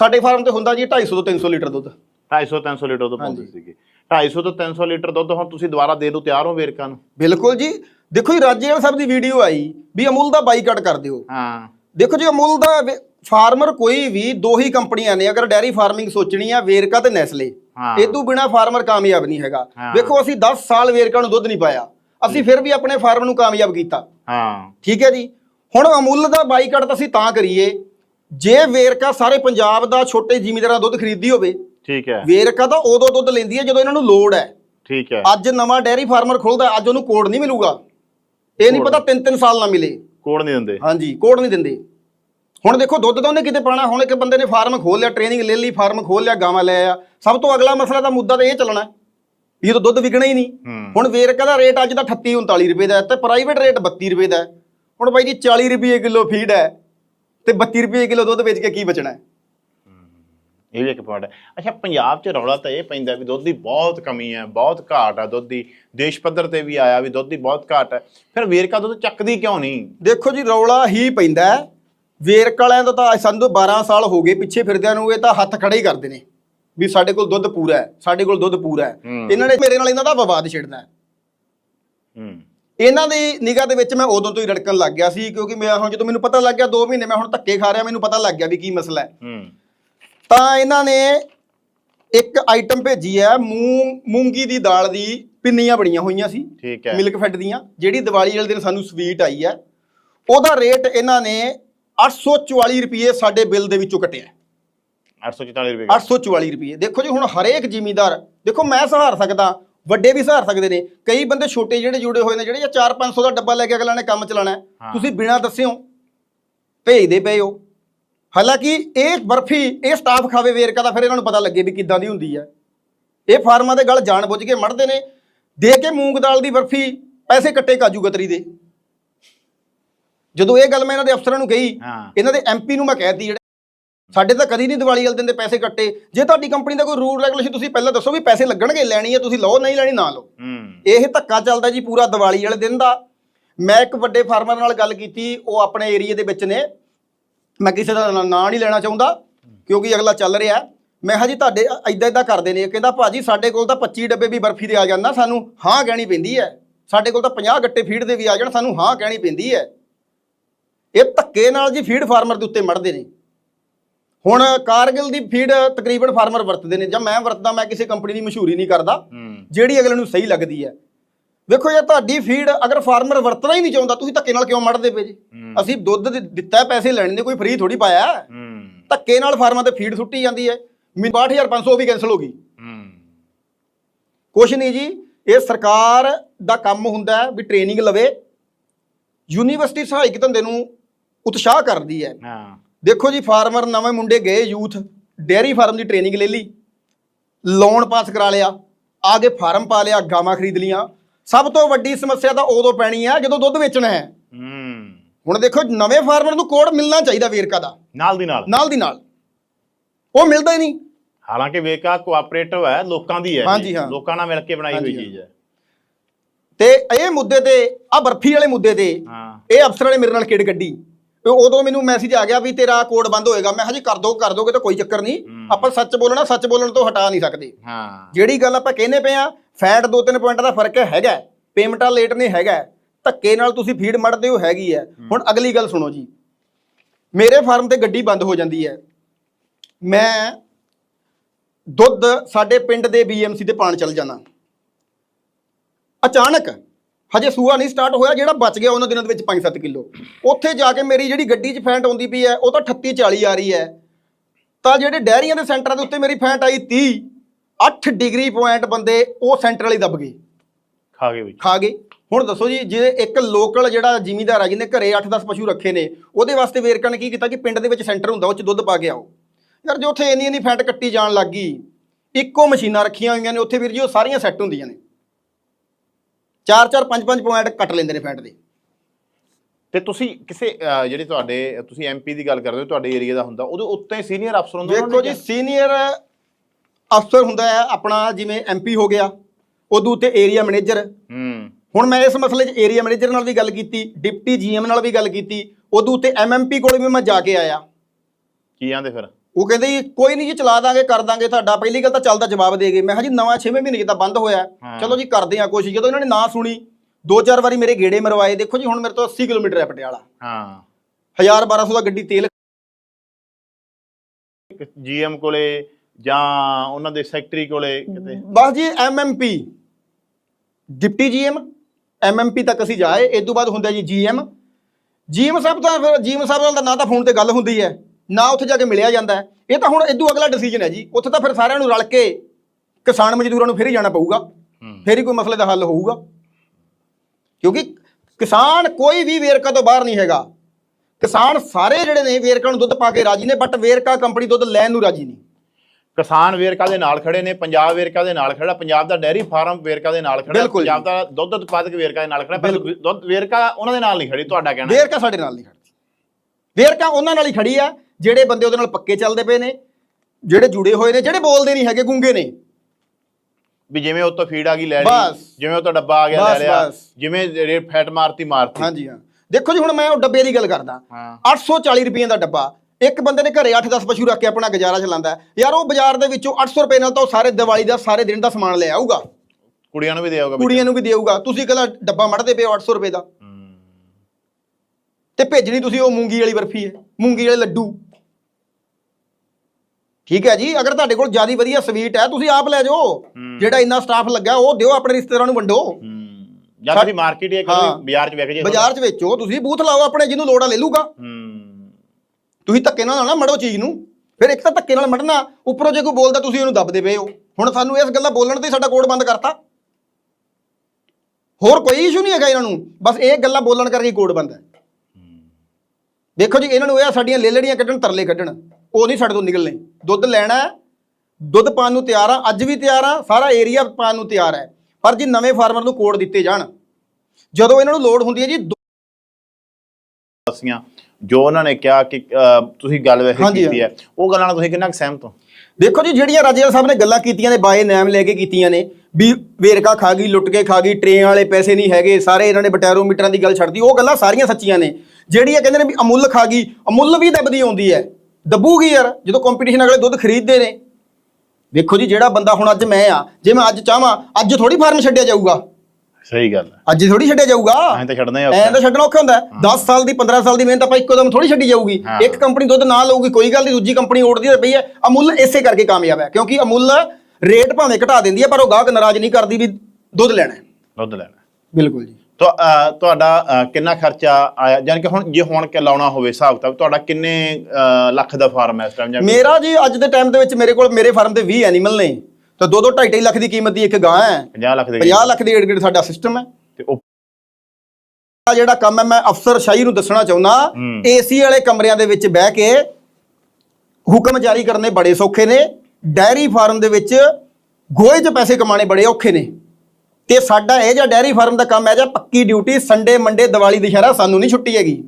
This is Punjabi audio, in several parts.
ਸਾਡੇ ਫਾਰਮ ਤੇ ਹੁੰਦਾ ਜੀ 250 ਤੋਂ 300 ਲੀਟਰ ਦੁੱਧ। 250 300 ਲੀਟਰ ਦੁੱਧ ਪਾਉਂਦੇ ਸੀਗੇ। 250 ਤੋਂ 300 ਲੀਟਰ ਦੁੱਧ ਹੁਣ ਤੁਸੀਂ ਦੁਬਾਰਾ ਦੇ ਨੂੰ ਤਿਆਰ ਹੋ ਵੇਰਕਾਂ ਨੂੰ? ਬਿਲਕੁਲ ਜੀ। ਦੇਖੋ ਜੀ ਰਾਜੇਵਾਲ ਸਾਹਿਬ ਦੀ ਵੀਡੀਓ ਆਈ ਵੀ ਅਮੁੱਲ ਦਾ ਬਾਈਕਾਟ ਕਰ ਦਿਓ। ਹਾਂ। ਦੇਖੋ ਜੀ ਅਮੁੱਲ ਦਾ ਫਾਰਮਰ ਕੋਈ ਵੀ ਦੋ ਹੀ ਕੰਪਨੀਆਂ ਨੇ ਅਗਰ ਡੈਰੀ ਫਾਰਮਿੰਗ ਸੋਚਣੀ ਆ ਵੇਰਕਾ ਤੇ ਨੈਸਲੇ। ਇਹ ਤੋਂ ਬਿਨਾ ਫਾਰਮਰ ਕਾਮਯਾਬ ਨਹੀਂ ਹੈਗਾ। ਵੇਖੋ ਅਸੀਂ 10 ਸਾਲ ਵੇਰਕਾ ਨੂੰ ਦੁੱਧ ਨਹੀਂ ਪਾਇਆ। ਅਸੀਂ ਫਿਰ ਵੀ ਆਪਣੇ ਫਾਰਮ ਨੂੰ ਕਾਮਯਾਬ ਕੀਤਾ। ਹਾਂ। ਠੀਕ ਹੈ ਜੀ। ਹੁਣ ਅਮੁੱਲ ਦਾ ਬਾਈਕਾਟ ਤਾਂ ਅਸੀਂ ਤਾਂ ਕਰੀਏ। ਜੇ ਵੇਰਕਾ ਸਾਰੇ ਪੰਜਾਬ ਦਾ ਛੋਟੇ ਜ਼ਿਮੀਂਦਾਰਾਂ ਦਾ ਦੁੱਧ ਖਰੀਦਦੀ ਹੋਵੇ ਠੀਕ ਹੈ। ਵੇਰਕਾ ਤਾਂ ਉਦੋਂ ਦੁੱਧ ਲੈਂਦੀ ਹੈ ਜਦੋਂ ਇਹਨਾਂ ਨੂੰ ਲੋੜ ਹੈ। ਠੀਕ ਹੈ। ਅੱਜ ਨਵਾਂ ਡੈਰੀ ਫਾਰਮਰ ਖੁੱਲਦਾ ਅੱਜ ਉਹਨੂੰ ਕੋਡ ਨਹੀਂ ਮਿਲੂਗਾ। ਇਹ ਨਹੀਂ। ਪਤਾ 3-3 ਸਾਲ ਨਾ ਮਿਲੇ। ਕੋਡ ਨਹੀਂ ਦਿੰਦੇ। ਹਾਂਜੀ ਕੋਡ ਨਹੀਂ ਦਿੰਦੇ। ਹੁਣ ਦੇਖੋ ਦੁੱਧ ਤਾਂ ਉਹਨੇ ਕਿਤੇ ਪਾਣਾ ਹੁਣ ਇੱਕ ਬੰਦੇ ਨੇ ਫਾਰਮ ਖੋਲ ਲਿਆ ਟ੍ਰੇਨਿੰਗ ਲੈ ਲਈ ਫਾਰਮ ਖੋਲ ਲਿਆ ਗਾਵਾਂ ਲੈ ਆ ਸਭ ਤੋਂ ਅਗਲਾ ਮਸਲਾ ਤਾਂ ਮੁੱਦਾ ਤਾਂ ਇਹ ਚੱਲਣਾ ਵੀ ਇਹ ਤਾਂ ਦੁੱਧ ਵਿਕਣਾ ਹੀ ਨਹੀਂ। ਹੁਣ ਵੇਰਕਾ ਦਾ ਰੇਟ ਅੱਜ ਤਾਂ 38 39 ਰੁਪਏ ਦਾ ਤੇ ਪ੍ਰਾਈਵੇਟ ਰੇਟ 32 ਰੁਪਏ ਦਾ ਹੁਣ ਬਾਈ ਜੀ 40 ਰੁਪਏ ਕਿਲੋ ਫੀਡ ਹੈ। ਤੇ 32 ਰੁਪਏ ਕਿਲੋ ਦੁੱਧ ਵੇਚ ਕੇ ਕੀ ਬਚਣਾ ਹੈ? ਇਹ ਵੀ ਇੱਕ ਪੁਆਇੰਟ ਹੈ। ਅੱਛਾ ਪੰਜਾਬ 'ਚ ਰੌਲਾ ਤਾਂ ਇਹ ਪੈਂਦਾ ਵੀ ਦੁੱਧ ਦੀ ਬਹੁਤ ਕਮੀ ਹੈ ਬਹੁਤ ਘਾਟ ਹੈ ਦੁੱਧ ਦੀ। ਦੇਸ਼ ਪੱਧਰ ਤੇ ਵੀ ਆਇਆ ਵੀ ਦੁੱਧ ਦੀ ਬਹੁਤ ਘਾਟ ਹੈ। ਫਿਰ ਵੇਰਕਾ ਦੁੱਧ ਚੱਕਦੀ ਕਿਉਂ ਨਹੀਂ? ਦੇਖੋ ਜੀ ਰੌਲਾ ਹੀ ਪੈਂਦਾ ਹੈ। ਵੇਰਕ ਵਾਲਿਆਂ ਦਾ ਤਾਂ ਸਾਨੂੰ 12 ਸਾਲ ਹੋ ਗਏ ਪਿੱਛੇ ਫਿਰਦਿਆਂ ਨੂੰ ਇਹ ਤਾਂ ਹੱਥ ਖੜੇ ਹੀ ਕਰਦੇ ਨੇ ਵੀ ਸਾਡੇ ਕੋਲ ਦੁੱਧ ਪੂਰਾ ਹੈ ਸਾਡੇ ਕੋਲ ਦੁੱਧ ਪੂਰਾ ਹੈ। ਹੂੰ। ਇਹਨਾਂ ਨੇ ਮੇਰੇ ਨਾਲ ਇਹਨਾਂ ਦਾ ਵਿਵਾਦ ਛਿੜਨਾ ਹੈ। ਹੂੰ ਇਹਨਾਂ ਦੀ ਨਿਗਾਹ ਦੇ ਵਿੱਚ ਮੈਂ ਉਦੋਂ ਤੋਂ ਹੀ ਰੜਕਣ ਲੱਗ ਗਿਆ ਸੀ ਕਿਉਂਕਿ ਮੈਂ ਹੁਣ ਜਦੋਂ ਮੈਨੂੰ ਪਤਾ ਲੱਗ ਗਿਆ 2 ਮਹੀਨੇ ਮੈਂ ਹੁਣ ਧੱਕੇ ਖਾ ਰਿਹਾ ਮੈਨੂੰ ਪਤਾ ਲੱਗ ਗਿਆ ਵੀ ਕੀ ਮਸਲਾ ਹੈ। ਤਾਂ ਇਹਨਾਂ ਨੇ ਇੱਕ ਆਈਟਮ ਭੇਜੀ ਹੈ ਮੂੰਗ ਮੂੰਗੀ ਦੀ ਦਾਲ ਦੀ ਪਿੰਨੀਆਂ ਬਣੀਆਂ ਹੋਈਆਂ ਸੀ ਠੀਕ ਹੈ। ਮਿਲਕ ਫੈਡ ਦੀਆਂ ਜਿਹੜੀ ਦੀਵਾਲੀ ਵਾਲੇ ਦਿਨ ਸਾਨੂੰ ਸਵੀਟ ਆਈ ਹੈ। ਉਹਦਾ ਰੇਟ ਇਹਨਾਂ ਨੇ 844 ਰੁਪਏ ਸਾਡੇ ਬਿੱਲ ਦੇ ਵਿੱਚੋਂ ਕੱਟਿਆ 844 ਰੁਪਏ 844 ਰੁਪਏ। ਦੇਖੋ ਜੀ ਹੁਣ ਹਰੇਕ ਜ਼ਿਮੀਂਦਾਰ ਦੇਖੋ ਮੈਂ ਸਹਾਰ ਸਕਦਾ ਵੱਡੇ ਵੀ ਸਹਾਰ ਸਕਦੇ ਨੇ। ਕਈ ਬੰਦੇ ਛੋਟੇ ਜਿਹੜੇ ਜੁੜੇ ਹੋਏ ਨੇ ਜਿਹੜੇ ਜਾਂ 4-500 ਦਾ ਡੱਬਾ ਲੈ ਕੇ ਅਗਲਾ ਨੇ ਕੰਮ ਚਲਾਣਾ। ਤੁਸੀਂ ਬਿਨਾਂ ਦੱਸਿਓ ਭੇਜਦੇ ਪਏ ਹੋ। ਹਾਲਾਂਕਿ ਇਹ ਬਰਫੀ ਇਹ ਸਟਾਫ ਖਾਵੇ ਵੇਰਕਾ ਦਾ ਫਿਰ ਇਹਨਾਂ ਨੂੰ ਪਤਾ ਲੱਗੇ ਵੀ ਕਿੱਦਾਂ ਦੀ ਹੁੰਦੀ ਹੈ। ਇਹ ਫਾਰਮਾਂ ਦੇ ਗਲ ਜਾਣ ਬੁੱਝ ਕੇ ਮੜਦੇ ਨੇ। ਦੇ ਕੇ ਮੂੰਗ ਦਾਲ ਦੀ ਬਰਫੀ ਪੈਸੇ ਕੱਟੇ ਕਾਜੂ ਕਤਰੀ ਦੇ। ਜਦੋਂ ਇਹ ਗੱਲ ਮੈਂ ਇਹਨਾਂ ਦੇ ਅਫਸਰਾਂ ਨੂੰ ਕਹੀ ਇਹਨਾਂ ਦੇ ਐਮਪੀ ਨੂੰ ਮੈਂ ਕਹਿਤੀ ਜਿਹੜੇ ਸਾਡੇ ਤਾਂ ਕਦੀ ਨਹੀਂ ਦੀਵਾਲੀ ਵਾਲੇ ਦਿਨ ਦੇ ਪੈਸੇ ਕੱਟੇ। ਜੇ ਤੁਹਾਡੀ ਕੰਪਨੀ ਦਾ ਕੋਈ ਰੂਲ ਰੈਗੂਲੇਸ਼ਨ ਤੁਸੀਂ ਪਹਿਲਾਂ ਦੱਸੋ ਵੀ ਪੈਸੇ ਲੱਗਣਗੇ ਲੈਣੀ ਹੈ ਤੁਸੀਂ ਲਓ ਨਹੀਂ ਲੈਣੀ ਨਾ ਲਓ। ਹੂੰ। ਇਹ ਧੱਕਾ ਚੱਲਦਾ ਜੀ ਪੂਰਾ ਦੀਵਾਲੀ ਵਾਲੇ ਦਿਨ ਦਾ। ਮੈਂ ਇੱਕ ਵੱਡੇ ਫਾਰਮਰ ਨਾਲ ਗੱਲ ਕੀਤੀ ਉਹ ਆਪਣੇ ਏਰੀਆ ਦੇ ਵਿੱਚ ਨੇ। ਮੈਂ ਕਿਸੇ ਦਾ ਨਾਂ- ਨਹੀਂ ਲੈਣਾ ਚਾਹੁੰਦਾ ਕਿਉਂਕਿ ਅਗਲਾ ਚੱਲ ਰਿਹਾ। ਹੈ। ਮੈਂ ਕਿਹਾ ਜੀ ਤੁਹਾਡੇ ਐਦਾਂ ਐਦਾਂ ਕਰਦੇ ਨੇ। ਕਹਿੰਦਾ ਭਾਜੀ ਸਾਡੇ ਕੋਲ ਤਾਂ 25 ਡੱਬੇ ਵੀ ਬਰਫੀ ਦੇ ਆ ਜਾਂਦਾ ਸਾਨੂੰ ਹਾਂ ਕਹਿਣੀ ਪੈਂਦੀ ਹੈ। ਸਾਡੇ ਕੋਲ ਤਾਂ 50 ਗੱਟੇ ਫੀਡ ਦੇ ਵੀ ਆ ਜਾਣ ਸਾਨੂੰ ਹਾਂ ਕਹਿਣੀ ਪੈਂਦੀ ਹੈ। ਇਹ ਧੱਕੇ ਨਾਲ ਜੀ ਫੀਡ ਫਾਰਮਰ ਦੇ ਉੱਤੇ ਮੜਦੇ ਨੇ। ਹੁਣ ਕਾਰਗਿਲ ਦੀ ਫੀਡ ਤਕਰੀਬਨ ਫਾਰਮਰ ਵਰਤਦੇ ਨੇ ਜਾਂ ਮੈਂ ਵਰਤਦਾ ਮੈਂ ਕਿਸੇ ਕੰਪਨੀ ਦੀ ਮਸ਼ਹੂਰੀ ਨਹੀਂ ਕਰਦਾ ਜਿਹੜੀ ਅਗਲੇ ਨੂੰ ਸਹੀ ਲੱਗਦੀ ਹੈ। ਵੇਖੋ ਜੇ ਤੁਹਾਡੀ ਫੀਡ ਅਗਰ ਫਾਰਮਰ ਵਰਤਣਾ ਹੀ ਨਹੀਂ ਚਾਹੁੰਦਾ ਤੁਸੀਂ ਧੱਕੇ ਨਾਲ ਕਿਉਂ ਮੜਦੇ ਪਏ ਜੀ। ਅਸੀਂ ਦੁੱਧ ਦਿੱਤਾ ਪੈਸੇ ਲੈਣੇ ਨੇ ਕੋਈ ਫ੍ਰੀ ਥੋੜੀ ਪਾਇਆ। ਧੱਕੇ ਨਾਲ ਫਾਰਮਾਂ ਤੇ ਫੀਡ ਸੁੱਟੀ ਜਾਂਦੀ ਹੈ। ਮੈਨੂੰ 62500 ਉਹ ਵੀ ਕੈਨਸਲ ਹੋ ਗਈ। ਕੁਛ ਨਹੀਂ ਜੀ ਇਹ ਸਰਕਾਰ ਦਾ ਕੰਮ ਹੁੰਦਾ ਹੈ ਵੀ ਟ੍ਰੇਨਿੰਗ ਲਵੇ। ਯੂਨੀਵਰਸਿਟੀ ਸਹਾਇਕ ਧੰਦੇ ਨੂੰ ਉਤਸ਼ਾਹ ਕਰਦੀ ਹੈ। ਹਾਂ। ਦੇਖੋ ਜੀ ਫਾਰਮਰ ਨਵੇਂ ਮੁੰਡੇ ਗਏ ਯੂਥ ਡੇਅਰੀ ਫਾਰਮ ਦੀ ਟ੍ਰੇਨਿੰਗ ਲੈ ਲਈ। ਲੋਨ ਪਾਸ ਕਰਾ ਲਿਆ ਆਗੇ ਫਾਰਮ ਪਾ ਲਿਆ ਗਾਵਾਂ ਖਰੀਦ ਲੀਆਂ ਸਭ ਤੋਂ ਵੱਡੀ ਸਮੱਸਿਆ ਤਾਂ ਉਦੋਂ ਪੈਣੀ ਹੈ ਜਦੋਂ ਦੁੱਧ ਵੇਚਣਾ ਹੈ। ਹੁਣ ਦੇਖੋ ਨਵੇਂ ਫਾਰਮਰ ਨੂੰ ਕੋਡ ਮਿਲਣਾ ਚਾਹੀਦਾ ਵੇਰਕਾ ਦਾ। ਨਾਲ ਦੀ ਨਾਲ। ਨਾਲ ਦੀ ਨਾਲ। ਉਹ ਮਿਲਦਾ ਹੀ ਨਹੀਂ। ਹਾਲਾਂਕਿ ਵੇਰਕਾ ਕੋਆਪਰੇਟਿਵ ਹੈ ਲੋਕਾਂ ਦੀ ਹੈ। ਲੋਕਾਂ ਨਾਲ ਮਿਲ ਕੇ ਬਣਾਈ ਹੋਈ। ਚੀਜ਼ ਹੈ। ਤੇ ਇਹ ਮੁੱਦੇ ਤੇ ਆ ਬਰਫੀ ਵਾਲੇ ਮੁੱਦੇ ਤੇ ਇਹ ਅਫਸਰਾਂ ਨੇ ਮੇਰੇ ਨਾਲ ਕਿੜ ਕੱਢੀ। ਤੇ ਉਦੋਂ ਮੈਨੂੰ ਮੈਸੇਜ ਆ ਗਿਆ ਵੀ ਤੇਰਾ ਕੋਡ ਬੰਦ ਹੋਏਗਾ। ਮੈਂ ਕਿਹਾ ਜੀ ਕਰ ਦੋ ਕਰ ਦੋਗੇ ਤਾਂ ਕੋਈ ਚੱਕਰ ਨਹੀਂ। ਆਪਾਂ ਸੱਚ ਬੋਲਣਾ ਸੱਚ ਬੋਲਣ ਤੋਂ ਹਟਾ ਨਹੀਂ ਸਕਦੇ। ਹਾਂ। ਜਿਹੜੀ ਗੱਲ ਆਪਾਂ ਕਹਿੰਦੇ ਪਏ ਆ ਫੈਟ ਦੋ ਤਿੰਨ ਪੁਆਇੰਟਾਂ ਦਾ ਫ਼ਰਕ ਹੈਗਾ ਪੇਮੈਂਟਾਂ ਲੇਟ ਨਹੀਂ ਹੈਗਾ ਧੱਕੇ ਨਾਲ ਤੁਸੀਂ ਫੀਡ ਮੜਦੇ ਹੋ ਹੈਗੀ ਹੈ। ਹੁਣ ਅਗਲੀ ਗੱਲ ਸੁਣੋ ਜੀ। ਮੇਰੇ ਫਾਰਮ ਤੇ ਗੱਡੀ ਬੰਦ ਹੋ ਜਾਂਦੀ ਹੈ। ਮੈਂ ਦੁੱਧ ਸਾਡੇ ਪਿੰਡ ਦੇ ਬੀਐਮਸੀ ਤੇ ਪਾਣ ਚੱਲ ਜਾਣਾ ਅਚਾਨਕ ਹਜੇ ਸੂਆ ਨਹੀਂ ਸਟਾਰਟ ਹੋਇਆ ਜਿਹੜਾ ਬਚ ਗਿਆ ਉਹਨਾਂ ਦਿਨਾਂ ਦੇ ਵਿੱਚ 5-7 ਕਿਲੋ। ਉੱਥੇ ਜਾ ਕੇ ਮੇਰੀ ਜਿਹੜੀ ਗੱਡੀ 'ਚ ਫੈਂਟ ਆਉਂਦੀ ਪਈ ਹੈ ਉਹ ਤਾਂ 38 40 ਆ ਰਹੀ ਹੈ। ਤਾਂ ਜਿਹੜੇ ਡੈਰੀਆਂ ਦੇ ਸੈਂਟਰਾਂ ਦੇ ਉੱਤੇ ਮੇਰੀ ਫੈਂਟ ਆਈ 30 8 ਡਿਗਰੀ ਪੁਆਇੰਟ ਬੰਦੇ ਉਹ ਸੈਂਟਰ ਵਾਲੀ ਦੱਬ ਗਏ। ਖਾ ਗਏ ਵਿੱਚ। ਖਾ ਗਏ। ਹੁਣ ਦੱਸੋ ਜੀ ਜੇ ਇੱਕ ਲੋਕਲ ਜਿਹੜਾ ਜ਼ਿਮੀਂਦਾਰ ਆ ਜਿਹਨੇ ਘਰੇ 8-10 ਪਸ਼ੂ ਰੱਖੇ ਨੇ ਉਹਦੇ ਵਾਸਤੇ ਵੇਰਕਾ ਨੇ ਕੀ ਕੀਤਾ ਕਿ ਪਿੰਡ ਦੇ ਵਿੱਚ ਸੈਂਟਰ ਹੁੰਦਾ ਉਹ 'ਚ ਦੁੱਧ ਪਾ ਕੇ ਆਓ। ਯਾਰ ਜੇ ਉੱਥੇ ਇੰਨੀ ਇੰਨੀ ਫੈਟ ਕੱਟੀ ਜਾਣ ਲੱਗ ਗਈ ਇੱਕੋ ਮਸ਼ੀਨਾਂ ਰੱਖੀਆਂ ਹੋਈਆਂ ਨੇ ਉੱਥੇ ਵੀਰ ਜੀ ਉਹ ਸਾਰੀਆਂ ਸੈੱਟ ਹੁੰਦੀਆਂ ਨੇ। 4-4 5-5 ਪੁਆਇੰਟ ਕੱਟ ਲੈਂਦੇ ਨੇ ਫੈਟ ਦੇ। ਤੇ ਤੁਸੀਂ ਕਿਸੇ ਅਹ, ਜਿਹੜੇ ਤੁਹਾਡੇ ਤੁਸੀਂ ਐਮਪੀ ਦੀ ਗੱਲ ਕਰਦੇ ਹੋ ਤੁਹਾਡੇ ਏਰੀਆ ਦਾ ਹੁੰਦਾ ਉਹਦੇ ਉੱਤੇ ਸੀਨੀਅਰ ਅਫਸਰ ਹੁੰਦਾ ਉਹਨਾਂ ਦੇਖੋ ਨੇ ਜੀ ਸੀਨੀਅਰ ਅਫਸਰ ਹੁੰਦਾ ਹੈ ਆਪਣਾ ਜਿਵੇਂ ਐਮਪੀ ਹੋ ਗਿਆ ਉਦੋਂ ਉੱਤੇ ਏਰੀਆ ਮੈਨੇਜਰ ਹੂੰ। ਹੁਣ ਮੈਂ ਇਸ ਮਸਲੇ 'ਚ ਏਰੀਆ ਮੈਨੇਜਰ ਨਾਲ ਵੀ ਗੱਲ ਕੀਤੀ ਡਿਪਟੀ ਜੀਐਮ ਨਾਲ ਵੀ ਗੱਲ ਕੀਤੀ ਉਦੋਂ ਉੱਤੇ ਐਮਐਮਪੀ ਕੋਲ ਵੀ ਮੈਂ ਜਾ ਕੇ ਆਇਆ। ਕੀ ਆਂਦੇ ਫਿਰ? ਉਹ ਕਹਿੰਦੇ ਜੀ ਕੋਈ ਨਹੀਂ ਜੀ ਚਲਾ ਦਾਂਗੇ ਕਰ ਦਾਂਗੇ ਤੁਹਾਡਾ। ਪਹਿਲੀ ਗੱਲ ਤਾਂ ਚੱਲਦਾ ਜਵਾਬ ਦੇ ਗਏ ਮੈਂ ਕਿਹਾ ਜੀ ਨਵਾਂ 6ਵੇਂ ਮਹੀਨੇ 'ਚ ਤਾਂ ਬੰਦ ਹੋਇਆ। ਚਲੋ ਜੀ ਕਰਦੇ ਆ ਕੋਸ਼ਿਸ਼। ਜਦੋਂ ਇਹਨਾਂ ਨੇ ਨਾ ਸੁਣੀ ਦੋ ਚਾਰ ਵਾਰੀ ਮੇਰੇ ਗੇੜੇ ਮਰਵਾਏ। ਦੇਖੋ ਜੀ ਹੁਣ ਮੇਰੇ ਤੋਂ 80 ਕਿਲੋਮੀਟਰ ਹੈ ਪਟਿਆਲਾ। ਹਾਂ। 1000 1200 ਦਾ ਗੱਡੀ ਤੇਲ ਜੀਐਮ ਕੋਲੇ ਜਾਂ ਉਹਨਾਂ ਦੇ ਸੈਕਟਰੀ ਕੋਲੇ ਕਿਤੇ? ਬਸ ਜੀ ਐਮਐਮਪੀ ਡਿਪਟੀ ਜੀਐਮ ਐਮਐਮਪੀ ਤੱਕ ਅਸੀਂ ਜਾਏ। ਇਸ ਤੋਂ ਬਾਅਦ ਹੁੰਦਾ ਜੀ ਜੀਐਮ। ਜੀਐਮ ਸਾਹਿਬ ਤਾਂ ਫਿਰ ਜੀਐਮ ਸਾਹਿਬ ਨਾਲ ਤਾਂ ਨਾ ਤਾਂ ਫੋਨ ਤੇ ਗੱਲ ਹੁੰਦੀ ਹੈ। ਨਾ ਉੱਥੇ ਜਾ ਕੇ ਮਿਲਿਆ ਜਾਂਦਾ ਹੈ। ਇਹ ਤਾਂ ਹੁਣ ਇਦੋਂ ਅਗਲਾ ਡਿਸੀਜਨ ਹੈ ਜੀ। ਉੱਥੇ ਤਾਂ ਫਿਰ ਸਾਰਿਆਂ ਨੂੰ ਰਲ ਕੇ ਕਿਸਾਨ ਮਜ਼ਦੂਰਾਂ ਨੂੰ ਫਿਰ ਹੀ ਜਾਣਾ ਪਊਗਾ। ਫਿਰ ਹੀ ਕੋਈ ਮਸਲੇ ਦਾ ਹੱਲ ਹੋਊਗਾ। ਕਿਉਂਕਿ ਕਿਸਾਨ ਕੋਈ ਵੀ ਵੇਰਕਾ ਤੋਂ ਬਾਹਰ ਨਹੀਂ ਹੈਗਾ। ਕਿਸਾਨ ਸਾਰੇ ਜਿਹੜੇ ਨੇ ਵੇਰਕਾ ਨੂੰ ਦੁੱਧ ਪਾ ਕੇ ਰਾਜੀ ਨੇ ਬਟ ਵੇਰਕਾ ਕੰਪਨੀ ਦੁੱਧ ਲੈਣ ਨੂੰ ਰਾਜੀ ਨਹੀਂ। ਕਿਸਾਨ ਵੇਰਕਾ ਦੇ ਨਾਲ ਖੜੇ ਨੇ ਪੰਜਾਬ ਵੇਰਕਾ ਦੇ ਨਾਲ ਖੜਾ ਪੰਜਾਬ ਦਾ ਡੈਰੀ ਫਾਰਮ ਵੇਰਕਾ ਦੇ ਨਾਲ ਖੜਾ ਬਿਲਕੁਲ ਪੰਜਾਬ ਦਾ ਦੁੱਧ ਉਤਪਾਦਕ ਵੇਰਕਾ ਦੇ ਨਾਲ ਖੜਾ ਪਰ ਦੁੱਧ ਵੇਰਕਾ ਉਹਨਾਂ ਦੇ ਨਾਲ ਨਹੀਂ ਖੜੀ ਤੁਹਾਡਾ ਕਹਿਣਾ ਵੇਰਕਾ ਸਾਡੇ ਨਾਲ ਨਹੀਂ ਖੜਦੀ। ਵੇਰਕਾ ਉਹਨਾਂ ਨਾਲ ਹੀ ਖੜੀ ਆ। ਜਿਹੜੇ ਬੰਦੇ ਉਹਦੇ ਨਾਲ ਪੱਕੇ ਚੱਲਦੇ ਪਏ ਨੇ ਜਿਹੜੇ ਜੁੜੇ ਹੋਏ ਨੇ ਜਿਹੜੇ ਬੋਲਦੇ ਨਹੀਂ ਹੈਗੇ ਗੁੰਗੇ ਨੇ। ਵੀ ਜਿਵੇਂ ਉਹ ਤੋਂ ਫੀਡ ਆ ਗਈ ਲੈ ਲਈ ਬਸ। ਜਿਵੇਂ ਉਹ ਤੋਂ ਡੱਬਾ ਆ ਗਿਆ ਲੈ ਬਸ, ਲਿਆ ਬਸ। ਜਿਵੇਂ ਰੇਟ ਫੈਟ ਮਾਰਤੀ ਮਾਰਤੀ। ਹਾਂਜੀ ਹਾਂ। ਦੇਖੋ ਜੀ ਹੁਣ ਮੈਂ ਉਹ ਡੱਬੇ ਦੀ ਗੱਲ ਕਰਦਾ। ਹਾਂ। 840 ਰੁਪਏ ਦਾ ਡੱਬਾ। ਇੱਕ ਬੰਦੇ ਨੇ ਘਰੇ 8-10 ਪਸ਼ੂ ਰੱਖ ਕੇ ਆਪਣਾ ਗੁਜ਼ਾਰਾ ਚਲਾਉਂਦਾ ਹੈ। ਯਾਰ ਉਹ ਬਾਜ਼ਾਰ ਦੇ ਵਿੱਚੋਂ 800 ਰੁਪਏ ਨਾਲ ਤਾਂ ਉਹ ਸਾਰੇ ਦੀਵਾਲੀ ਦਾ ਸਾਰੇ ਦਿਨ ਦਾ ਸਮਾਨ ਲੈ ਆਊਗਾ। ਕੁੜੀਆਂ ਨੂੰ ਵੀ ਦੇਊਗਾ ਕੁੜੀਆਂ ਨੂੰ ਵੀ ਦੇਊਗਾ। ਤੁਸੀਂ ਕਹਿੰਦਾ ਡੱਬਾ ਮੜਦੇ ਪਏ ਹੋ 800 ਰੁਪਏ ਦਾ। ਹੂੰ। ਤੇ ਭੇਜਣੀ ਤੁਸੀਂ ਉਹ ਮੂੰਗੀ ਵਾਲੀ ਬਰਫੀ ਹੈ ਮੂੰਗੀ ਵਾਲੇ ਲੱਡੂ। ਠੀਕ ਹੈ ਜੀ? ਅਗਰ ਤੁਹਾਡੇ ਕੋਲ ਜ਼ਿਆਦਾ ਵਧੀਆ ਸਵੀਟ ਹੈ ਤੁਸੀਂ ਆਪ ਲੈ ਜਾਓ। ਜਿਹੜਾ ਇੰਨਾ ਸਟਾਫ ਲੱਗਾ ਉਹ ਦਿਓ ਆਪਣੇ ਰਿਸ਼ਤੇਦਾਰਾਂ ਨੂੰ ਵੰਡੋ। ਜਾਂ ਤੁਸੀਂ ਮਾਰਕੀਟ ਜਾਂ। ਕੋਈ ਬਾਜ਼ਾਰ 'ਚ ਵਿਕ ਜੇ। ਬਾਜ਼ਾਰ 'ਚ ਵੇਚੋ। ਤੁਸੀਂ ਬੂਥ ਲਾਓ ਆਪਣੇ ਜਿਹਨੂੰ ਲੋੜ ਆ ਲੈ ਲੂਗਾ। ਤੁਸੀਂ ਧੱਕੇ ਨਾਲ ਨਾ ਮੜੋ ਚੀਜ਼ ਨੂੰ। ਫਿਰ ਇੱਕ ਤਾਂ ਧੱਕੇ ਨਾਲ ਮੜਨਾ। ਉੱਪਰੋਂ ਜੇ ਕੋਈ ਬੋਲਦਾ ਤੁਸੀਂ ਉਹਨੂੰ ਦੱਬਦੇ ਪਏ ਹੋ। ਹੁਣ ਸਾਨੂੰ ਇਸ ਗੱਲਾਂ ਬੋਲਣ ਤੇ ਸਾਡਾ ਕੋਡ ਬੰਦ ਕਰਤਾ। ਹੋਰ ਕੋਈ ਇਸ਼ੂ ਨਹੀਂ ਹੈਗਾ ਇਹਨਾਂ ਨੂੰ। ਬਸ ਇਹ ਗੱਲਾਂ ਬੋਲਣ ਕਰਕੇ ਕੋਡ ਬੰਦ ਹੈ। ਦੇਖੋ ਜੀ ਇਹਨਾਂ ਨੂੰ ਇਹ ਸਾਡੀਆਂ ਲੇਲੜੀਆਂ ਕੱਢਣ ਤਰਲੇ ਕੱਢਣ। ਉਹ ਨਹੀਂ ਸਾਡੇ ਤੋਂ ਨਿਕਲਣੇ ਦੁੱਧ ਲੈਣਾ ਦੁੱਧ ਪਾਣ ਨੂੰ ਤਿਆਰ ਆ ਅੱਜ ਵੀ ਤਿਆਰ ਆ ਸਾਰਾ ਏਰੀਆ ਪਾਣ ਨੂੰ ਤਿਆਰ ਹੈ। ਪਰ ਜੀ ਨਵੇਂ ਫਾਰਮਰ ਨੂੰ ਕੋਡ ਦਿੱਤੇ ਜਾਣ ਜਦੋਂ ਇਹਨਾਂ ਨੂੰ ਲੋੜ ਹੁੰਦੀ ਹੈ ਜੀ ਦਸੀਆਂ ਜੋ ਉਹਨਾਂ ਨੇ ਕਿਹਾ ਕਿ ਤੁਸੀਂ ਗੱਲ ਵੈਸੇ ਕੀਤੀ ਹੈ ਉਹ ਗੱਲਾਂ ਨਾਲ ਤੁਸੀਂ ਕਿੰਨਾ ਕੁ ਸਹਿਮਤ ਹੋ? ਦੇਖੋ ਜੀ ਜਿਹੜੀਆਂ ਰਾਜੇਵਾਲ ਸਾਹਿਬ ਨੇ ਗੱਲਾਂ ਕੀਤੀਆਂ ਨੇ ਬਾਏ ਨੇਮ ਲੈ ਕੇ ਕੀਤੀਆਂ ਨੇ ਵੀ ਵੇਰਕਾ ਖਾ ਗਈ ਲੁੱਟ ਕੇ ਖਾ ਗਈ ਟ੍ਰੇਨ ਵਾਲੇ ਪੈਸੇ ਨਹੀਂ ਹੈਗੇ ਸਾਰੇ ਇਹਨਾਂ ਨੇ ਬਟੈਰੋਮੀਟਰਾਂ ਦੀ ਗੱਲ ਛੱਡਦੀ ਉਹ ਗੱਲਾਂ ਸਾਰੀਆਂ ਸੱਚੀਆਂ ਨੇ। ਜਿਹੜੀਆਂ ਕਹਿੰਦੇ ਨੇ ਵੀ ਅਮੁੱਲ ਖਾ ਗਈ ਅਮੁੱਲ ਵੀ ਦੱਬਦੀ ਆਉਂਦੀ ਹੈ। ਦੱਬੂਗੀ ਯਾਰ ਜਦੋਂ ਕੰਪੀਟੀਸ਼ਨ ਅਗਲੇ ਦੁੱਧ ਖਰੀਦਦੇ ਨੇ। ਦੇਖੋ ਜੀ ਜਿਹੜਾ ਬੰਦਾ ਹੁਣ ਅੱਜ ਮੈਂ ਆ ਜੇ ਮੈਂ ਅੱਜ ਚਾਹਾਂ ਅੱਜ ਥੋੜੀ ਫਾਰਮ ਛੱਡਿਆ ਜਾਊਗਾ। ਸਹੀ ਗੱਲ ਹੈ। ਅੱਜ ਥੋੜੀ ਛੱਡਿਆ ਜਾਊਗਾ। ਐਂ ਤਾਂ ਛੱਡਣਾ ਹੀ ਐਂ ਔਖਾ ਤਾਂ ਛੱਡਣਾ ਔਖਾ ਹੁੰਦਾ ਹੈ। 10 ਸਾਲ ਦੀ 15 ਸਾਲ ਦੀ ਮਿਹਨਤ ਆਪਾਂ ਇੱਕੋ ਦਮ ਥੋੜੀ ਛੱਡੀ ਜਾਊਗੀ। ਇੱਕ ਕੰਪਨੀ ਦੁੱਧ ਨਾ ਲਊਗੀ ਕੋਈ ਗੱਲ ਨਹੀਂ ਦੂਜੀ ਕੰਪਨੀ ਓੜਦੀ ਪਈ ਹੈ। ਅਮੁੱਲ ਇਸੇ ਕਰਕੇ ਕਾਮਯਾਬ ਹੈ ਕਿਉਂਕਿ ਅਮੁੱਲ ਰੇਟ ਭਾਵੇਂ ਘਟਾ ਦਿੰਦੀ ਹੈ ਪਰ ਉਹ ਗਾਹਕ ਨਾਰਾਜ਼ ਨਹੀਂ ਕਰਦੀ ਵੀ ਦੁੱਧ ਲੈਣਾ ਹੈ। ਦੁੱਧ ਲੈਣਾ ਬਿਲਕੁਲ ਜੀ। ਤੁਹਾਡਾ ਕਿੰਨਾ ਖਰਚਾ ਆਇਆ? ਯਾਨੀ ਕਿ ਹੁਣ ਜੇ ਹੁਣ ਕਿ ਲਾਉਣਾ ਹੋਵੇ ਹਿਸਾਬ ਤਾਂ ਤੁਹਾਡਾ ਕਿੰਨੇ ਲੱਖ ਦਾ ਫਾਰਮ ਹੈ ਇਸ ਟਾਈਮ ਜਾਂ ਮੇਰਾ ਜੀ ਅੱਜ ਦੇ ਟਾਈਮ ਦੇ ਵਿੱਚ ਮੇਰੇ ਕੋਲ ਮੇਰੇ ਫਾਰਮ ਤੇ 20 ਐਨੀਮਲ ਨੇ। ਤਾਂ 2-2 2.5 ਲੱਖ ਦੀ ਕੀਮਤ ਦੀ ਇੱਕ ਗਾਂ ਹੈ। 50 ਲੱਖ ਦੇ 50 ਲੱਖ ਦੀ ਏਡ ਸਾਡਾ ਸਿਸਟਮ ਹੈ। ਤੇ ਉਹ ਜਿਹੜਾ ਕੰਮ ਹੈ ਮੈਂ ਅਫਸਰ ਸ਼ਾਹੀ ਨੂੰ ਦੱਸਣਾ ਚਾਹੁੰਦਾ। ਏਸੀ ਵਾਲੇ ਕਮਰਿਆਂ ਦੇ ਵਿੱਚ ਬਹਿ ਕੇ ਹੁਕਮ ਜਾਰੀ ਕਰਨੇ ਬੜੇ ਸੌਖੇ ਨੇ। ਡੈਰੀ ਫਾਰਮ ਦੇ ਵਿੱਚ ਗੋਹੇ 'ਚ ਪੈਸੇ ਕਮਾਣੇ ਬੜੇ ਔਖੇ ਨੇ। ਤੇ ਸਾਡਾ ਇਹ ਜਿਹਾ ਡੈਰੀ ਫਾਰਮ ਦਾ ਕੰਮ ਹੈ ਜਾਂ ਪੱਕੀ duty Sunday Monday Diwali Dussehra ਸਾਨੂੰ ਨਹੀਂ ਛੁੱਟੀ ਹੈਗੀ।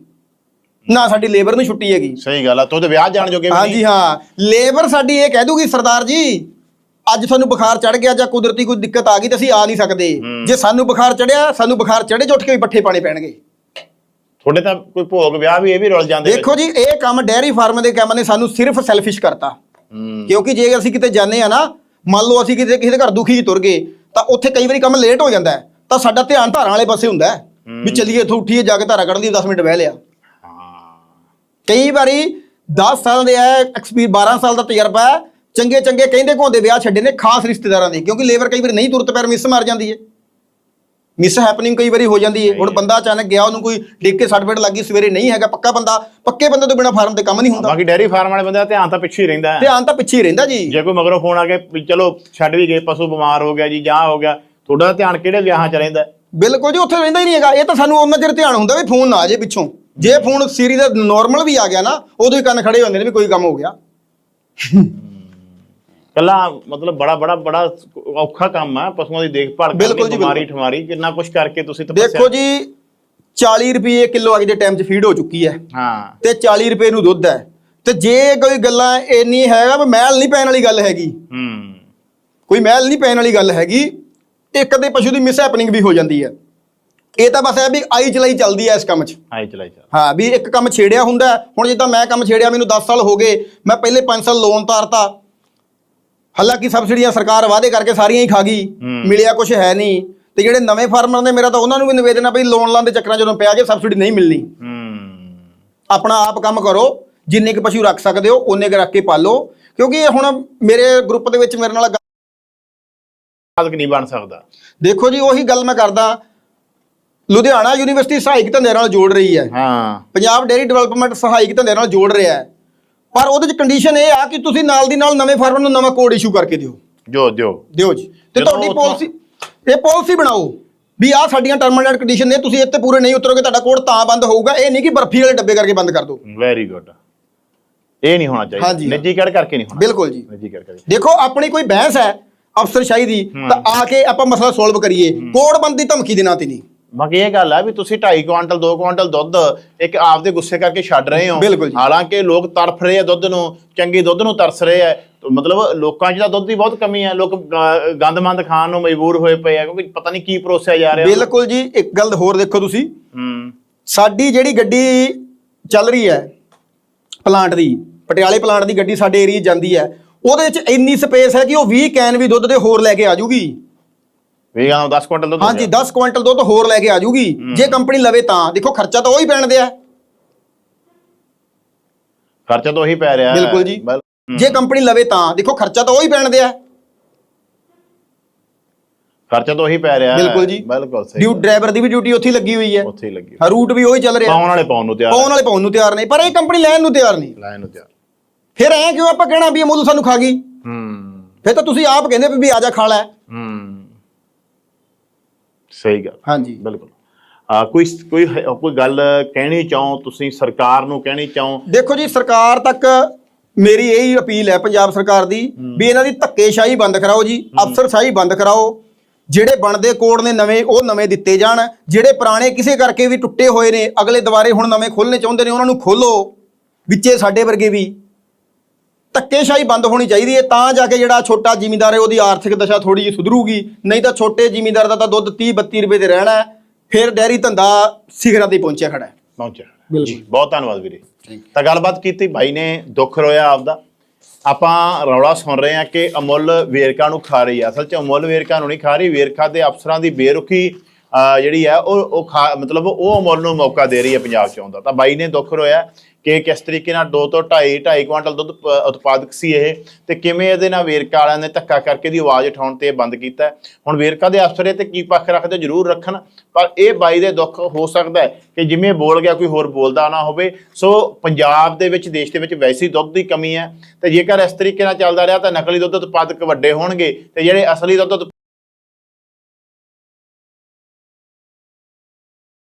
ਨਾ ਸਾਡੀ ਲੇਬਰ ਨੂੰ ਛੁੱਟੀ ਹੈਗੀ। ਸਹੀ ਗੱਲ ਆ ਤੂੰ ਤੇ ਵਿਆਹ ਜਾਣ ਜੋਗੇ ਵੀ ਹਾਂਜੀ ਹਾਂ। ਲੇਬਰ ਸਾਡੀ ਇਹ ਕਹਿ ਦੂਗੀ ਸਰਦਾਰ ਜੀ ਅੱਜ ਤੁਹਾਨੂੰ ਬੁਖਾਰ ਚੜ ਗਿਆ ਜਾਂ ਕੁਦਰਤੀ ਕੋਈ ਦਿੱਕਤ ਆ ਗਈ ਤਾਂ ਅਸੀਂ ਆ ਨਹੀਂ ਸਕਦੇ। ਜੇ ਸਾਨੂੰ ਬੁਖਾਰ ਚੜਿਆ ਸਾਨੂੰ ਬੁਖਾਰ ਚੜੇ ਉੱਠ ਕੇ ਵੀ ਪੱਠੇ ਪਾਣੇ ਪੈਣਗੇ। ਤੁਹਾਡੇ ਤਾਂ ਕੋਈ ਭੋਗ ਵਿਆਹ ਵੀ ਇਹ ਵੀ ਰੁਲ ਜਾਂਦੇ ਦੇਖੋ ਜੀ ਇਹ ਕੰਮ ਡੈਰੀ ਫਾਰਮ ਦੇ ਕੰਮ ਨੇ ਸਾਨੂੰ ਸਿਰਫ ਸੈਲਫਿਸ਼ ਕਰਤਾ। ਕਿਉਂਕਿ ਜੇ ਅਸੀਂ ਕਿਤੇ ਜਾਂਦੇ ਆ ਨਾ ਮੰਨ ਲਓ ਅਸੀਂ ਕਿਤੇ ਕਿਸੇ ਦੇ ਘਰ ਦੁਖੀ ਤੁਰ ਗਏ ਤਾਂ ਉੱਥੇ ਕਈ ਵਾਰੀ ਕੰਮ ਲੇਟ ਹੋ ਜਾਂਦਾ ਹੈ। ਤਾਂ ਸਾਡਾ ਧਿਆਨ ਧਾਰਾਂ ਵਾਲੇ ਪਾਸੇ ਹੁੰਦਾ ਹੈ ਵੀ ਚੱਲੀਏ ਇੱਥੋਂ ਉੱਠੀਏ ਜਾ ਕੇ ਧਾਰਾ ਕੱਢ ਲਈ 10 ਮਿੰਟ ਬਹਿ ਲਿਆ। ਕਈ ਵਾਰੀ 10 ਸਾਲ ਦੇ ਹੈ ਐਕਸਪੀ 12 ਸਾਲ ਦਾ ਤਜਰਬਾ ਹੈ ਚੰਗੇ ਚੰਗੇ ਕਹਿੰਦੇ ਘੋਂਦੇ ਵਿਆਹ ਛੱਡੇ ਨੇ ਖਾਸ ਰਿਸ਼ਤੇਦਾਰਾਂ ਦੇ ਕਿਉਂਕਿ ਲੇਬਰ ਕਈ ਵਾਰੀ ਨਹੀਂ ਤੁਰਤ ਪੈਰ ਮਿਸ ਮਾਰ ਜਾਂਦੀ ਹੈ। ਮਿਸ ਹੈਪਨਿੰਗ ਕਈ ਵਾਰੀ ਹੋ ਜਾਂਦੀ ਹੈ ਹੁਣ ਬੰਦਾ ਅਚਾਨਕ ਗਿਆ ਉਹਨੂੰ ਕੋਈ ਡਿੱਗ ਕੇ ਸੱਟ ਫੇਟ ਲੱਗੀ ਸਵੇਰੇ ਨਹੀਂ ਹੈਗਾ ਪੱਕਾ ਬੰਦਾ ਪੱਕੇ ਬੰਦੇ ਤੋਂ ਬਿਨਾ ਫਾਰਮ ਤੇ ਕੰਮ ਨਹੀਂ ਹੁੰਦਾ। ਬਾਕੀ ਡੈਰੀ ਫਾਰਮ ਵਾਲੇ ਬੰਦੇ ਦਾ ਧਿਆਨ ਤਾਂ ਪਿੱਛੇ ਹੀ ਰਹਿੰਦਾ। ਹੈ ਧਿਆਨ ਤਾਂ ਪਿੱਛੇ ਹੀ ਰਹਿੰਦਾ ਜੀ। ਜੇ ਕੋਈ ਮਗਰੋਂ ਫੋਨ ਆ ਕੇ ਵੀ ਚਲੋ ਛੱਡ ਵੀ ਗਏ ਪਸ਼ੂ ਬਿਮਾਰ ਹੋ ਗਿਆ ਜੀ ਜਾਂ ਹੋ ਗਿਆ ਤੁਹਾਡਾ ਧਿਆਨ ਕਿਹੜੇ ਵਿਆਹਾਂ 'ਚ ਰਹਿੰਦਾ? ਹੈ? ਬਿਲਕੁਲ ਜੀ ਉੱਥੇ ਰਹਿੰਦਾ ਹੀ ਨਹੀਂ ਹੈਗਾ। ਇਹ ਤਾਂ ਸਾਨੂੰ ਉਹਨਾਂ ਚਿਰ ਧਿਆਨ ਹੁੰਦਾ ਵੀ ਫੋਨ ਨਾ ਆ ਜੇ ਪਿੱਛੋਂ। ਜੇ ਫੋਨ ਸੀਰੀ ਦਾ ਨਾਰਮਲ ਵੀ ਆ ਗਿਆ ਨਾ ਉਦੋਂ ਹੀ ਕੰਨ ਖੜੇ ਹੁੰਦੇ ਨੇ ਵੀ ਕੋਈ ਕੰਮ ਹੋ ਗਿਆ। ਕੱਲਾ ਮਤਲਬ ਬੜਾ ਬੜਾ ਬੜਾ ਔਖਾ ਕੰਮ ਹੈ ਪਸ਼ੂਆਂ ਦੀ ਦੇਖਭਾਲ ਕਰਨੀ ਬਿਮਾਰੀ ਠਮਾਰੀ ਕਿੰਨਾ ਕੁਝ ਕਰਕੇ ਤੁਸੀਂ ਤਪੱਸਿਆ ਦੇਖੋ ਜੀ 40 ਰੁਪਏ ਕਿਲੋ ਅੱਜ ਦੇ ਟਾਈਮ 'ਚ ਫੀਡ ਹੋ ਚੁੱਕੀ ਹੈ। ਹਾਂ। ਤੇ 40 ਰੁਪਏ ਨੂੰ ਦੁੱਧ ਹੈ। ਤੇ ਜੇ ਕੋਈ ਗੱਲਾਂ ਇੰਨੀ ਹੈਗਾ ਵੀ ਮੈਲ ਨਹੀਂ ਪੈਣ ਵਾਲੀ ਗੱਲ ਹੈਗੀ। ਹੂੰ। ਕੋਈ ਮੈਲ ਨਹੀਂ ਪੈਣ ਵਾਲੀ ਗੱਲ ਹੈਗੀ ਇੱਕ ਅੱਧੇ ਪਸ਼ੂ ਦੀ ਮਿਸ ਹੈਪਨਿੰਗ ਵੀ ਹੋ ਜਾਂਦੀ ਹੈ। ਇਹ ਤਾਂ ਬਸ ਹੈ ਵੀ ਆਈ ਚਲਾਈ ਚੱਲਦੀ ਹੈ ਇਸ ਕੰਮ 'ਚ। ਆਈ ਚਲਾਈ ਚੱਲ ਹਾਂ ਵੀ ਇੱਕ ਕੰਮ ਛੇੜਿਆ ਹੁੰਦਾ। ਹੁਣ ਜਿੱਦਾਂ ਮੈਂ ਕੰਮ ਛੇੜਿਆ ਮੈਨੂੰ 10 ਸਾਲ ਹੋ ਗਏ। ਮੈਂ ਪਹਿਲੇ 5 ਸਾਲ ਲੋਨ ਤਾਰਤਾ। ਹਾਲਾਂਕਿ ਸਬਸਿਡੀਆਂ ਸਰਕਾਰ ਵਾਅਦੇ ਕਰਕੇ ਸਾਰੀਆਂ ਹੀ ਖਾ ਗਈ। ਮਿਲਿਆ ਕੁਝ ਹੈ ਨਹੀਂ। ਤੇ ਜਿਹੜੇ ਨਵੇਂ ਫਾਰਮਰ ਨੇ ਮੇਰਾ ਤਾਂ ਉਹਨਾਂ ਨੂੰ ਵੀ ਨਿਵੇਦਨ ਆ ਵੀ ਲੋਨ ਲਾਉਣ ਦੇ ਚੱਕਰਾਂ ਜਦੋਂ ਪਿਆ ਜੇ ਸਬਸਿਡੀ ਨਹੀਂ ਮਿਲਣੀ। ਆਪਣਾ ਆਪ ਕੰਮ ਕਰੋ ਜਿੰਨੇ ਕੁ ਪਸ਼ੂ ਰੱਖ ਸਕਦੇ ਹੋ ਉਹਨੇ ਕੁ ਰੱਖ ਕੇ ਪਾਲੋ। ਕਿਉਂਕਿ ਇਹ ਹੁਣ ਮੇਰੇ ਗਰੁੱਪ ਦੇ ਵਿੱਚ ਮੇਰੇ ਨਾਲ ਗੱਲ- ਸਾਧਕ ਨਹੀਂ ਬਣ ਸਕਦਾ। ਦੇਖੋ ਜੀ ਉਹੀ ਗੱਲ ਮੈਂ ਕਰਦਾ। ਲੁਧਿਆਣਾ ਯੂਨੀਵਰਸਿਟੀ ਸਹਾਇਕ ਧੰਦੇ ਨਾਲ ਜੋੜ ਰਹੀ ਹੈ। ਹਾਂ। ਪੰਜਾਬ ਡੇਅਰੀ ਡਿਵੈਲਪਮੈਂਟ ਸਹਾਇਕ ਧੰਦੇ ਨਾਲ ਜੋੜ ਰਿਹਾ ਹੈ। ਪਰ ਉਹਦੇ ਚ ਕੰਡੀਸ਼ਨ ਇਹ ਆ ਕਿ ਤੁਸੀਂ ਨਾਲ ਦੀ ਨਾਲ ਨਵੇਂ ਫਾਰਮਰ ਨੂੰ ਨਵਾਂ ਕੋਡ ਇਸ਼ੂ ਕਰਕੇ ਦਿਓ। ਜੋ ਦਿਓ। ਦਿਓ ਜੀ। ਤੇ ਜਦੋਂ ਤੁਹਾਡੀ ਉੱਥੋਂ- ਪਾਲਿਸੀ ਇਹ ਪਾਲਿਸੀ ਬਣਾਓ ਵੀ ਆਹ ਸਾਡੀਆਂ ਟਰਮ ਐਂਡ ਕੰਡੀਸ਼ਨ ਨੇ ਤੁਸੀਂ ਇੱਥੇ ਪੂਰੇ ਨਹੀਂ ਉਤਰੋਗੇ ਤੁਹਾਡਾ ਕੋਡ ਤਾਂ ਬੰਦ ਹੋਊਗਾ। ਇਹ ਨਹੀਂ ਕਿ ਬਰਫੀ ਵਾਲੇ ਡੱਬੇ ਕਰਕੇ ਬੰਦ ਕਰ ਦਿਓ। ਵੈਰੀ ਗੁੱਡ ਇਹ ਨਹੀਂ ਹੋਣਾ ਚਾਹੀਦਾ। ਨਿੱਜੀਕਰਨ ਕਰਕੇ ਨਹੀਂ ਹੋਣਾ। ਬਿਲਕੁਲ ਜੀ। ਨਿੱਜੀਕਰਨ ਕਰਕੇ। ਦੇਖੋ ਆਪਣੀ ਕੋਈ ਬਹਿਸ ਹੈ ਅਫਸਰਸ਼ਾਹੀ ਦੀ ਤਾਂ ਆ ਕੇ ਆਪਾਂ ਮਸਲਾ ਸੋਲਵ ਕਰੀਏ। ਕੋਡ ਬੰਦ ਦੀ ਧਮਕੀ ਦੇ ਨਾਂ ਤੇ ਨਹੀਂ। ਬਾਕੀ ਇਹ ਗੱਲ ਆ ਵੀ ਤੁਸੀਂ 2.5 ਕੁਆਂਟਲ 2 ਕੁਆਂਟਲ ਦੁੱਧ ਇੱਕ ਆਪਦੇ ਗੁੱਸੇ ਕਰਕੇ ਛੱਡ ਰਹੇ ਹੋ। ਹਾਲਾਂਕਿ ਲੋਕ ਤਰਫ ਰਹੇ ਆ ਦੁੱਧ ਨੂੰ ਚੰਗੇ ਦੁੱਧ ਨੂੰ ਤਰਸ ਰਹੇ ਆ। ਮਤਲਬ ਲੋਕਾਂ 'ਚ ਤਾਂ ਦੁੱਧ ਦੀ ਬਹੁਤ ਕਮੀ ਹੈ ਲੋਕ ਗੰਦਮੰਦ ਖਾਣ ਨੂੰ ਮਜਬੂਰ ਹੋਏ ਪਏ ਆ ਕਿਉਂਕਿ ਪਤਾ ਨਹੀਂ ਕੀ ਪਰੋਸਿਆ ਜਾ ਰਿਹਾ। ਬਿਲਕੁਲ ਜੀ ਇੱਕ ਗੱਲ ਹੋਰ ਦੇਖੋ ਤੁਸੀਂ। ਹੂੰ। ਸਾਡੀ ਜਿਹੜੀ ਗੱਡੀ ਚੱਲ ਰਹੀ ਹੈ ਪਲਾਂਟ ਦੀ ਪਟਿਆਲੇ ਪਲਾਂਟ ਦੀ ਗੱਡੀ ਸਾਡੇ ਏਰੀਆ ਜਾਂਦੀ ਹੈ ਉਹਦੇ ਵਿੱਚ ਇੰਨੀ ਸਪੇਸ ਹੈ ਕਿ ਉਹ 20 ਕੈਨ ਵੀ ਦੁੱਧ ਦੇ ਹੋਰ ਲੈ ਕੇ ਆ ਜੂਗੀ। ਵੀ ਗਾਂ 10 ਕੁਆਂਟਲ ਦੁੱਧ ਹਾਂਜੀ 10 ਕੁਇੰਟਲ ਦੁੱਧ ਹੋਰ ਲੈ ਕੇ ਆ ਜੂਗੀ। ਜੇ ਕੰਪਨੀ ਲਵੇ ਤਾਂ। ਦੇਖੋ ਖਰਚਾ ਤਾਂ ਉਹੀ ਪੈਣ ਦਿਆ। ਖਰਚਾ ਤਾਂ ਉਹੀ ਪੈ ਰਿਹਾ। ਬਿਲਕੁਲ ਜੀ। ਜੇ ਕੰਪਨੀ ਲਵੇ ਤਾਂ। ਦੇਖੋ ਖਰਚਾ ਤਾਂ ਉਹੀ ਪੈਣ ਦਿਆ। ਖਰਚਾ ਤਾਂ ਉਹੀ ਪੈ ਰਿਹਾ। ਬਿਲਕੁਲ ਜੀ। ਬਿਲਕੁਲ ਸਹੀ ਡਿਊ ਡਰਾਈਵਰ ਦੀ ਵੀ ਡਿਊਟੀ ਉੱਥੇ ਲੱਗੀ ਹੋਈ ਹੈ। ਉੱਥੇ ਹੀ ਲੱਗੀ ਹਾਂ, ਰੂਟ ਵੀ ਉਹੀ ਚੱਲ ਰਿਹਾ। ਪਾਉਣ ਵਾਲੇ ਪਾਉਣ ਨੂੰ ਤਿਆਰ ਪਾਉਣ ਵਾਲੇ ਪਾਉਣ ਨੂੰ ਤਿਆਰ ਨਹੀਂ। ਪਰ ਇਹ ਕੰਪਨੀ ਲੈਣ ਨੂੰ ਤਿਆਰ ਨਹੀਂ। ਲਾਈਨ ਨੂੰ ਤਿਆਰ। ਫਿਰ ਐ ਕਿਉਂ ਆਪਾਂ ਕਹਿਣਾ ਵੀ ਇਹ ਮੁੱਲ ਸਾਨੂੰ ਖਾ ਗਈ? ਹੂੰ। ਫਿਰ ਤਾਂ ਤੁਸੀਂ ਆਪ ਕਹਿੰਦੇ ਵੀ ਆ ਜਾ ਖਾ ਲੈ। ਸਹੀ ਗੱਲ। ਹਾਂਜੀ। ਬਿਲਕੁਲ। ਆ ਕੋਈ ਕੋਈ ਹੈ- ਕੋਈ ਗੱਲ ਕਹਿਣੀ ਚਾਹੋ ਤੁਸੀਂ ਸਰਕਾਰ ਨੂੰ ਕਹਿਣੀ ਚਾਹੋ? ਦੇਖੋ ਜੀ ਸਰਕਾਰ ਤੱਕ ਮੇਰੀ ਇਹੀ ਅਪੀਲ ਹੈ ਪੰਜਾਬ ਸਰਕਾਰ ਦੀ ਵੀ ਇਹਨਾਂ ਦੀ ਧੱਕੇਸ਼ਾਹੀ ਬੰਦ ਕਰਾਓ ਜੀ ਅਫਸਰਸ਼ਾਹੀ ਬੰਦ ਕਰਾਓ। ਜਿਹੜੇ ਬਣਦੇ ਕੋਡ ਨੇ ਨਵੇਂ ਉਹ ਨਵੇਂ ਦਿੱਤੇ ਜਾਣ। ਜਿਹੜੇ ਪੁਰਾਣੇ ਕਿਸੇ ਕਰਕੇ ਵੀ ਟੁੱਟੇ ਹੋਏ ਨੇ ਅਗਲੇ ਦੁਬਾਰੇ ਹੁਣ ਨਵੇਂ ਖੋਲਣੇ ਚਾਹੁੰਦੇ ਨੇ ਉਹਨਾਂ ਨੂੰ ਖੋਲੋ ਵਿੱਚੇ ਸਾਡੇ ਵਰਗੇ ਵੀ। ਧੱਕੇਸ਼ਾਹੀ ਬੰਦ ਹੋਣੀ ਚਾਹੀਦੀ ਹੈ ਤਾਂ ਜਾ ਕੇ ਜਿਹੜਾ ਛੋਟਾ ਜ਼ਿਮੀਂਦਾਰ ਹੈ ਉਹਦੀ ਆਰਥਿਕ ਦਸ਼ਾ ਥੋੜੀ ਜਿਹੀ ਸੁਧਰੂਗੀ। ਨਹੀਂ ਤਾਂ ਛੋਟੇ ਜ਼ਿਮੀਂਦਾਰ ਦਾ ਤਾਂ ਦੁੱਧ 30 32 ਰੁਪਏ ਤੇ ਰਹਿਣਾ ਹੈ ਫਿਰ ਡੈਰੀ ਧੰਦਾ ਸਿਖਰਾਂ ਤੇ ਪਹੁੰਚਿਆ ਖੜਾ ਹੈ। ਪਹੁੰਚਿਆ ਬਿਲਕੁਲ। ਬਹੁਤ ਧੰਨਵਾਦ ਵੀਰੇ। ਤਾਂ ਗੱਲਬਾਤ ਕੀਤੀ ਬਾਈ ਨੇ ਦੁੱਖ ਰੋਇਆ ਆਪਦਾ। ਆਪਾਂ ਰੌਲਾ ਸੁਣ ਰਹੇ ਹਾਂ ਕਿ ਅਮੁੱਲ ਵੇਰਕਾ ਨੂੰ ਖਾ ਰਹੀ ਹੈ। ਅਸਲ 'ਚ ਅਮੁੱਲ ਵੇਰਕਾ ਨੂੰ ਨਹੀਂ ਖਾ ਰਹੀ ਵੇਰਕਾ ਦੇ ਅਫਸਰਾਂ ਦੀ ਬੇਰੁਖੀ ਜਿਹੜੀ ਹੈ, ਉਹ ਉਹ ਖਾ, ਮਤਲਬ ਉਹ ਅਮੁੱਲ ਨੂੰ ਮੌਕਾ ਦੇ ਰਹੀ ਹੈ ਪੰਜਾਬ 'ਚ ਆਉਂਦਾ ਤਾਂ ਬਾਈ ਨੇ ਦੁੱਖ ਰੋਇਆ ਕਿ ਕਿਸ ਤਰੀਕੇ ਨਾਲ 2 ਤੋਂ 2.5 2.5 ਕੁਇੰਟਲ ਦੁੱਧ ਉਤਪਾਦਕ ਸੀ ਇਹ, ਤੇ ਕਿਵੇਂ ਇਹਦੇ ਨਾਲ ਵੇਰਕਾ ਵਾਲਿਆਂ ਨੇ ਧੱਕਾ ਕਰਕੇ ਦੀ ਆਵਾਜ਼ ਉਠਾਉਣ ਤੇ ਬੰਦ ਕੀਤਾ। ਹੁਣ ਵੇਰਕਾ ਦੇ ਅਫਸਰ ਇਹ ਤੇ ਕੀ ਪੱਖ ਰੱਖਦੇ, ਜ਼ਰੂਰ ਰੱਖਣ, ਪਰ ਇਹ ਬਾਈ ਦੇ ਦੁੱਖ ਹੋ ਸਕਦਾ ਕਿ ਜਿਵੇਂ ਬੋਲ ਗਿਆ, ਕੋਈ ਹੋਰ ਬੋਲਦਾ ਨਾ ਹੋਵੇ। ਸੋ ਪੰਜਾਬ ਦੇ ਵਿੱਚ, ਦੇਸ਼ ਦੇ ਵਿੱਚ ਵੈਸੀ ਦੁੱਧ ਦੀ ਕਮੀ ਹੈ, ਤੇ ਜੇਕਰ ਇਸ ਤਰੀਕੇ ਨਾਲ ਚੱਲਦਾ ਰਿਹਾ ਤਾਂ ਨਕਲੀ ਦੁੱਧ ਉਤਪਾਦਕ ਵੱਡੇ ਹੋਣਗੇ, ਤੇ ਜਿਹੜੇ ਅਸਲੀ ਦੁੱਧ ਉਤ-